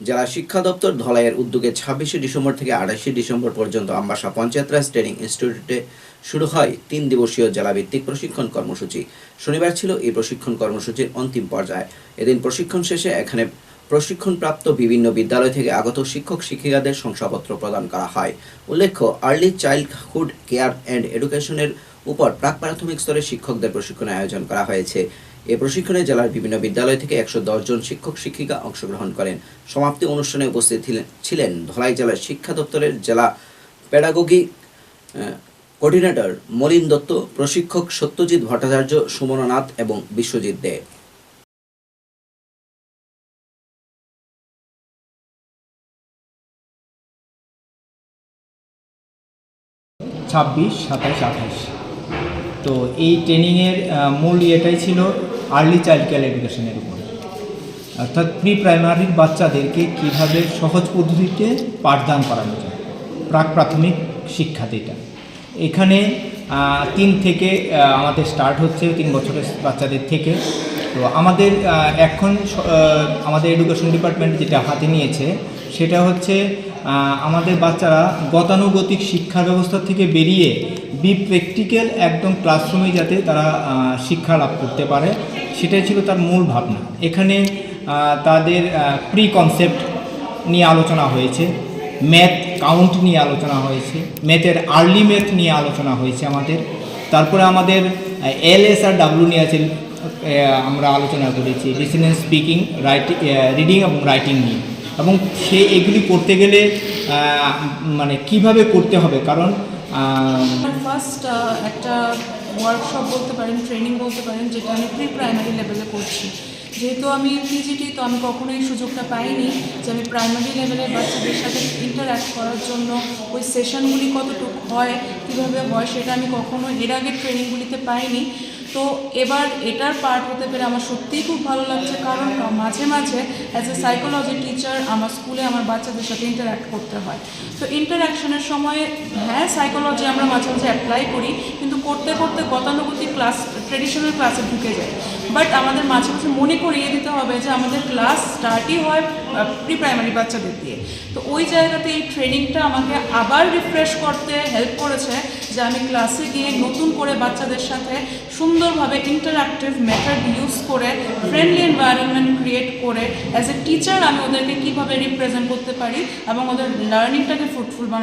জেলা শিক্ষা দপ্তর ধলাইয়ের উদ্যোগে ছাব্বিশে ডিসেম্বর থেকে আঠাশে ডিসেম্বর পর্যন্ত আম্বাসা পঞ্চায়েত রাজ ট্রেনিং ইনস্টিটিউটে শুরু হয় তিন দিবসীয় জেলাভিত্তিক প্রশিক্ষণ কর্মসূচি। শনিবার ছিল এই প্রশিক্ষণ কর্মসূচির অন্তিম পর্যায়ে। এদিন প্রশিক্ষণ শেষে এখানে প্রশিক্ষণপ্রাপ্ত বিভিন্ন বিদ্যালয় থেকে আগত শিক্ষক শিক্ষিকাদের শংসাপত্র প্রদান করা হয়। উল্লেখ্য, আর্লি চাইল্ডহুড কেয়ার অ্যান্ড এডুকেশনের উপর প্রাক প্রাথমিক স্তরে শিক্ষকদের প্রশিক্ষণের আয়োজন করা হয়েছে। এ প্রশিক্ষণে জেলার বিভিন্ন বিদ্যালয় থেকে একশো জন শিক্ষক শিক্ষিকা অংশগ্রহণ করেন। সমাপ্তি অনুষ্ঠানে উপস্থিত ছিলেন- ধলাই জেলার শিক্ষা দপ্তরের জেলা প্যাডাগোগি কোঅর্ডিনেটর মলিন দত্ত, প্রশিক্ষক সত্যজিৎ ভট্টাচার্য সুমনা নাথ এবং বিশ্বজিৎ দে। ছাব্বিশ, সাতাশ, আঠাশ। তো এই ট্রেনিংয়ের মূল ইয়েটাই ছিল আর্লি চাইল্ড কেয়ার এডুকেশনের উপর। অর্থাৎ প্রি প্রাইমারির বাচ্চাদেরকে কীভাবে সহজ পদ্ধতিতে পাঠদান করানো যায়, প্রাক প্রাথমিক শিক্ষা যেটা এখানে তিন থেকে আমাদের স্টার্ট হচ্ছে তিন বছরের বাচ্চাদের থেকে। তো আমাদের এখন আমাদের এডুকেশন ডিপার্টমেন্ট যেটা হাতে নিয়েছে, সেটা হচ্ছে আমাদের বাচ্চারা গতানুগতিক শিক্ষা ব্যবস্থা থেকে বেরিয়ে বি প্র্যাকটিক্যাল একদম ক্লাসরুমে যাতে তারা শিক্ষা লাভ করতে পারে, সেটাই ছিল তার মূল ভাবনা। এখানে তাদের প্রি কনসেপ্ট নিয়ে আলোচনা হয়েছে ম্যাথ কাউন্ট নিয়ে আলোচনা হয়েছে ম্যাথের আর্লি ম্যাথ নিয়ে আলোচনা হয়েছে আমাদের। তারপরে আমাদের এল এস আর ডাব্লিউ নিয়ে আছে আমরা আলোচনা করেছি লিসেনিং স্পিকিং রাইটিং রিডিং এবং রাইটিং নিয়ে। এবং সে এগুলি করতে গেলে মানে কীভাবে করতে হবে? কারণ ফার্স্ট একটা ওয়ার্কশপ বলতে পারেন ট্রেনিং বলতে পারেন, যেটা আমি প্রি প্রাইমারি লেভেলে করছি। যেহেতু আমি পিজিটি তো আমি কখনোই সুযোগটা পাইনি যে আমি প্রাইমারি লেভেলের বাচ্চাদের সাথে ইন্টারঅ্যাক্ট করার জন্য ওই সেশনগুলি কতটুকু হয়, কীভাবে হয়, সেটা আমি কখনো এর আগে ট্রেনিংগুলিতে পাইনি। তো এবার এটার পার্ট হতে পেরে আমার সত্যিই খুব ভালো লাগছে, কারণ মাঝে মাঝে অ্যাজ এ সাইকোলজি টিচার আমার স্কুলে আমার বাচ্চাদের সাথে ইন্টারাক্ট করতে হয়। তো ইন্টারাকশনের সময় হ্যাঁ সাইকোলজি আমরা মাঝে মাঝে অ্যাপ্লাই করি, কিন্তু করতে করতে গতানুগতিক ক্লাস ট্রেডিশনাল ক্লাসে ঢুকে যায়। বাট আমাদের মাঝে মাঝে মনে করিয়ে দিতে হবে যে আমাদের ক্লাস স্টার্টই হয় প্রি প্রাইমারি বাচ্চাদের দিয়ে। তো ওই জায়গাতে এই ট্রেনিংটা আমাকে আবার রিফ্রেশ করতে হেল্প করেছে যে আমি ক্লাসে গিয়ে নতুন করে বাচ্চাদের সাথে সুন্দরভাবে ইন্টারাক্টিভ মেথড ইউজ করে ফ্রেন্ডলি এনভায়রনমেন্ট ক্রিয়েট করে অ্যাজ এ টিচার আমি ওদেরকে কীভাবে রিপ্রেজেন্ট করতে পারি এবং ওদের লার্নিংটাকে ফ্রুটফুল বানাতে